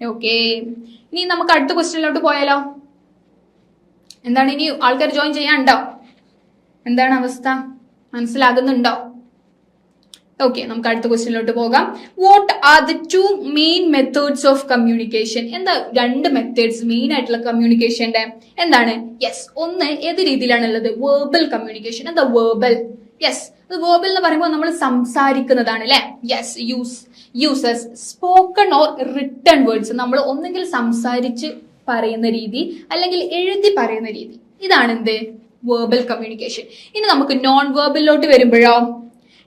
Okay ഇനി നമുക്ക് അടുത്ത ക്വസ്റ്റ്യനിലോട്ട് പോയാലോ? എന്താണ് ഇനി ആൾക്കാർ ജോയിൻ ചെയ്യാനുണ്ടോ? എന്താണ് അവസ്ഥ? മനസ്സിലാകുന്നുണ്ടോ? ഓക്കെ നമുക്ക് അടുത്ത ക്വസ്റ്റ്യനിലോട്ട് പോകാം. What are the two main methods of communication എന്താ രണ്ട് മെത്തേഡ്സ് മെയിൻ ആയിട്ടുള്ള കമ്മ്യൂണിക്കേഷന്റെ എന്താണ്? യെസ് ഒന്ന് ഏത് രീതിയിലാണ് ഉള്ളത് വേർബൽ കമ്മ്യൂണിക്കേഷൻ എന്താ വേർബൽ യെസ് വേർബൽ എന്ന് പറയുമ്പോൾ നമ്മൾ സംസാരിക്കുന്നതാണ് അല്ലെ yes use uses spoken or written words നമ്മൾ ഒന്നെങ്കിൽ സംസാരിച്ച് പറയുന്ന രീതി അല്ലെങ്കിൽ എഴുതി പറയുന്ന രീതി. ഇതാണ് എന്ത്? വേർബൽ കമ്മ്യൂണിക്കേഷൻ ഇനി നമുക്ക് നോൺ വേർബലിലോട്ട് വരുമ്പോഴോ?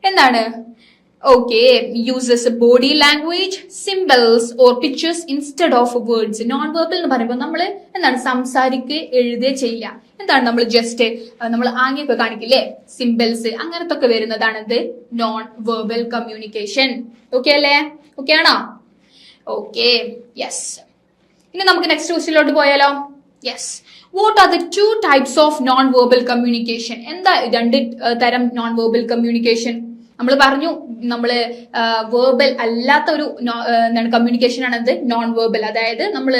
എന്താണ്? Okay uses body language, symbols or pictures instead of words. Non verbal എന്ന് പറയുമ്പോൾ നമ്മൾ എന്താണ് സംസാരിക്കുക എഴുതുക ചെയ്യുക. എന്താണ് നമ്മൾ ജസ്റ്റ് നമ്മൾ ആംഗ്യമൊക്കെ കാണിക്കില്ലേ? സിമ്പിൾസ് അങ്ങനത്തെ ഒക്കെ വരുന്നതാണ് ഇത് നോൺ വെർബൽ കമ്മ്യൂണിക്കേഷൻ ഓക്കെ അല്ലേ? ഓക്കെ ആണോ? ഓക്കെ യെസ് ഇനി നമുക്ക് നെക്സ്റ്റ് ക്വസ്റ്റിലോട്ട് പോയാലോ? Yes what are the two types of non verbal communication എന്താ രണ്ട് തരം നോൺ വെർബൽ കമ്മ്യൂണിക്കേഷൻ നമ്മൾ പറഞ്ഞു നമ്മൾ വേർബൽ അല്ലാത്ത ഒരു എന്താണ് കമ്മ്യൂണിക്കേഷൻ ആണ് നോൺ വേർബൽ അതായത് നമ്മൾ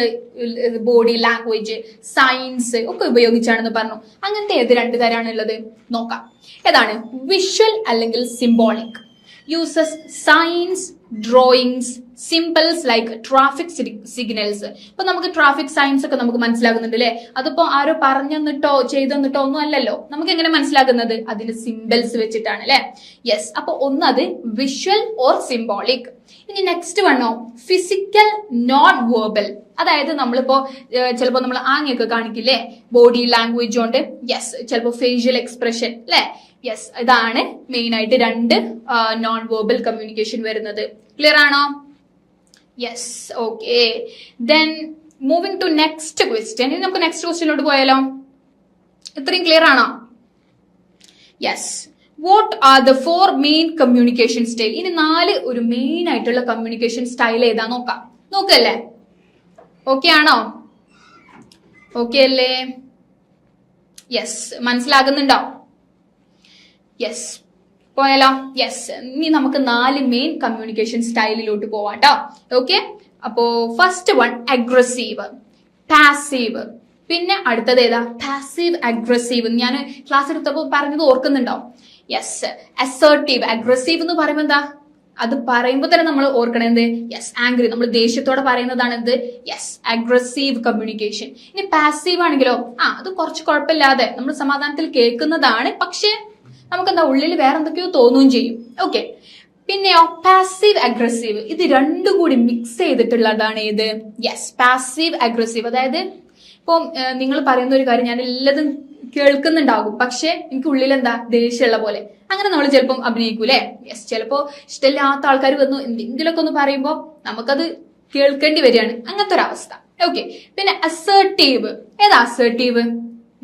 ബോഡി ലാംഗ്വേജ് സയൻസ് ഒക്കെ ഉപയോഗിച്ചാണെന്ന് പറഞ്ഞു. അങ്ങനത്തെ ഏത് രണ്ട് തരാണ് ഉള്ളത്? നോക്കാം. ഏതാണ്? വിഷ്വൽ അല്ലെങ്കിൽ symbolic uses signs drawings symbols like traffic signals ഇപ്പൊ നമുക്ക് ട്രാഫിക് സൈൻസ് ഒക്കെ നമുക്ക് മനസ്സിലാകുന്നുണ്ട് അല്ലെ അതിപ്പോ ആരോ പറഞ്ഞെന്നിട്ടോ ചെയ്തെന്നിട്ടോ ഒന്നും അല്ലല്ലോ. നമുക്ക് എങ്ങനെ മനസ്സിലാകുന്നത്? അതിന്റെ സിമ്പിൾസ് വെച്ചിട്ടാണ് അല്ലെ യെസ് അപ്പൊ ഒന്നത് വിഷ്വൽ ഓർ സിംബോളിക് ഇനി നെക്സ്റ്റ് വണ്ണോ ഫിസിക്കൽ നോൺ വേർബൽ അതായത് നമ്മളിപ്പോ ചിലപ്പോൾ നമ്മൾ ആംഗ്യമൊക്കെ കാണിക്കില്ലേ? ബോഡി ലാംഗ്വേജ് കൊണ്ട് യെസ് ചിലപ്പോൾ ഫേഷ്യൽ എക്സ്പ്രഷൻ അല്ലെ യെസ് ഇതാണ് മെയിൻ ആയിട്ട് രണ്ട് നോൺ വേർബൽ കമ്മ്യൂണിക്കേഷൻ വരുന്നത്. ക്ലിയർ ആണോ? Yes okay then moving to next question ഇനി നമുക്ക് നെക്സ്റ്റ് ക്വസ്റ്റ്യനിലോട്ട് പോയാലോ? ഇത്രയും ക്ലിയർ ആണോ? Yes what are the four main communication style ഇനി നാല് ഒരു മെയിൻ ആയിട്ടുള്ള കമ്മ്യൂണിക്കേഷൻ സ്റ്റൈൽ ഏതാ നോക്കാം. നോക്കല്ലേ? ഓക്കെ ആണോ? ഓക്കെ അല്ലേ? യെസ് മനസ്സിലാകുന്നുണ്ടോ? യെസ് പോയാലോ? യെസ് ഇനി നമുക്ക് നാല് മെയിൻ കമ്മ്യൂണിക്കേഷൻ സ്റ്റൈലിലോട്ട് പോവാട്ടോ. ഓക്കെ അപ്പോ ഫസ്റ്റ് വൺ അഗ്രസീവ് പാസീവ് പിന്നെ അടുത്തത് ഏതാ? പാസീവ് അഗ്രസീവ് ഞാൻ ക്ലാസ് എടുത്തപ്പോൾ പറഞ്ഞത് ഓർക്കുന്നുണ്ടോ? യെസ് അസേർട്ടീവ് അഗ്രസീവ് എന്ന് പറയുമ്പോൾ എന്താ? അത് പറയുമ്പോ തന്നെ നമ്മൾ ഓർക്കണത് യെസ് ആംഗ്രി നമ്മൾ ദേഷ്യത്തോടെ പറയുന്നതാണ് എന്ത്? യെസ് അഗ്രസീവ് കമ്മ്യൂണിക്കേഷൻ ഇനി പാസീവ് ആണെങ്കിലോ? ആ അത് കുറച്ച് കുഴപ്പമില്ലാതെ നമ്മൾ സമാധാനത്തിൽ കേൾക്കുന്നതാണ്. പക്ഷേ നമുക്ക് എന്താ ഉള്ളിൽ വേറെ എന്തൊക്കെയോ തോന്നുകയും ചെയ്യും. ഓക്കെ പിന്നെയോ പാസീവ് അഗ്രസീവ് ഇത് രണ്ടും കൂടി മിക്സ് ചെയ്തിട്ടുള്ളതാണ് ഏത് യെസ് പാസീവ് അഗ്രസീവ് അതായത് ഇപ്പം നിങ്ങൾ പറയുന്ന ഒരു കാര്യം ഞാൻ എല്ലാതും കേൾക്കുന്നുണ്ടാകും. പക്ഷെ എനിക്ക് ഉള്ളിൽ എന്താ ദേഷ്യമുള്ള പോലെ. അങ്ങനെ നമ്മൾ ചിലപ്പം അഭിനയിക്കൂലേ യെസ് ചിലപ്പോ ഇഷ്ടമില്ലാത്ത ആൾക്കാർ വന്നു എന്തെങ്കിലുമൊക്കെ ഒന്ന് പറയുമ്പോൾ നമുക്കത് കേൾക്കേണ്ടി വരികയാണ്. അങ്ങനത്തെ ഒരു അവസ്ഥ. ഓക്കെ പിന്നെ അസേർട്ടീവ് ഏതാ assertive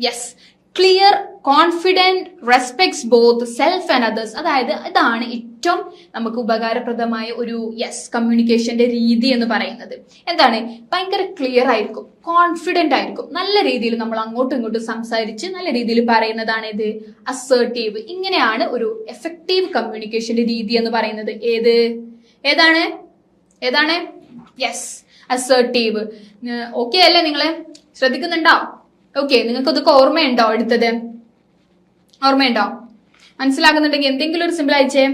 yes clear confident respects both self and others അതായത് ഇതാണ് ഏറ്റവും നമുക്ക് ഉപകാരപ്രദമായ ഒരു യെസ് കമ്മ്യൂണിക്കേഷന്റെ രീതി എന്ന് പറയുന്നത്. എന്താണ്? ഭയങ്കര ക്ലിയർ ആയിരിക്കും. കോൺഫിഡന്റ് ആയിരിക്കും. നല്ല രീതിയിൽ നമ്മൾ അങ്ങോട്ടും ഇങ്ങോട്ടും സംസാരിച്ച് നല്ല രീതിയിൽ പറയുന്നതാണ് ഇത് അസേർട്ടീവ് ഇങ്ങനെയാണ് ഒരു എഫക്റ്റീവ് കമ്മ്യൂണിക്കേഷന്റെ രീതി എന്ന് പറയുന്നത്. ഏത്? ഏതാണ്? ഏതാണ്? യെസ് അസേർട്ടീവ് ഓക്കെ അല്ലേ നിങ്ങളെ? ശ്രദ്ധിക്കുന്നുണ്ടോ? ഓക്കെ നിങ്ങൾക്ക് ഇതൊക്കെ ഓർമ്മയുണ്ടോ എടുത്തത് ഓർമ്മയുണ്ടോ? മനസ്സിലാകുന്നുണ്ടെങ്കിൽ എന്തെങ്കിലും ഒരു സിമ്പിൾ അയച്ചേ.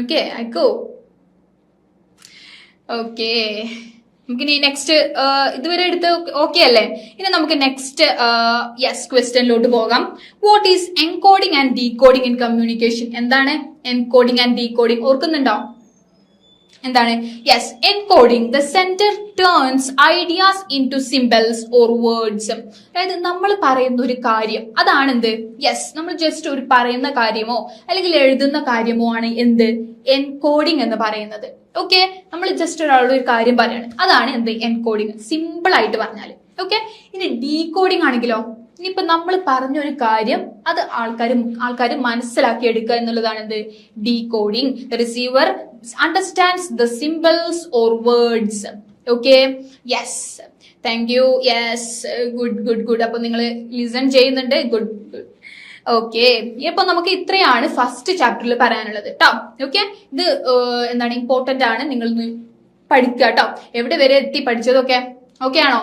ഓക്കെ അയക്കോ. ഓക്കെ നമുക്കിനി നെക്സ്റ്റ് ഇതുവരെ എടുത്ത് ഓക്കെ അല്ലേ? ഇനി നമുക്ക് നെക്സ്റ്റ് യെസ് ക്വസ്റ്റ്യനിലോട്ട് പോകാം. What is encoding and decoding in communication എന്താണ് എൻകോഡിംഗ് ആൻഡ് ഡീകോഡിംഗ് ഓർക്കുന്നുണ്ടോ? എന്താണ്? Yes encoding the sender turns ideas into symbols or words അതായത് നമ്മൾ പറയുന്ന ഒരു കാര്യം അതാണെന്ത്? യെസ് നമ്മൾ ജസ്റ്റ് ഒരു പറയുന്ന കാര്യമോ അല്ലെങ്കിൽ എഴുതുന്ന കാര്യമോ ആണ് എന്ത്? എൻകോഡിംഗ് എന്ന് പറയുന്നത്. ഓക്കെ നമ്മൾ ജസ്റ്റ് ഒരാളോട് ഒരു കാര്യം പറയാണ്. അതാണ് എന്ത്? എൻകോഡിംഗ് സിമ്പിൾ ആയിട്ട് പറഞ്ഞാൽ. ഓക്കെ ഇനി ഡീകോഡിംഗ് ആണെങ്കിലോ? ഇനിയിപ്പോ നമ്മൾ പറഞ്ഞ ഒരു കാര്യം അത് ആൾക്കാർ ആൾക്കാർ മനസ്സിലാക്കി എടുക്കുക എന്നുള്ളതാണ് എന്ത് decoding receiver understands the symbols or words. Okay yes thank you yes good good good അപ്പൊ നിങ്ങൾ ലിസൺ ചെയ്യുന്നുണ്ട്. ഗുഡ് ഗുഡ് ഓക്കെ ഇപ്പൊ നമുക്ക് ഇത്രയാണ് ഫസ്റ്റ് ചാപ്റ്ററിൽ പറയാനുള്ളത് കേട്ടോ ഓക്കെ ഇത് എന്താണ് ഇമ്പോർട്ടന്റ് ആണ്. നിങ്ങൾ പഠിക്കുക കേട്ടോ എവിടെ വരെ എത്തി പഠിച്ചതൊക്കെ? ഓക്കെ ആണോ?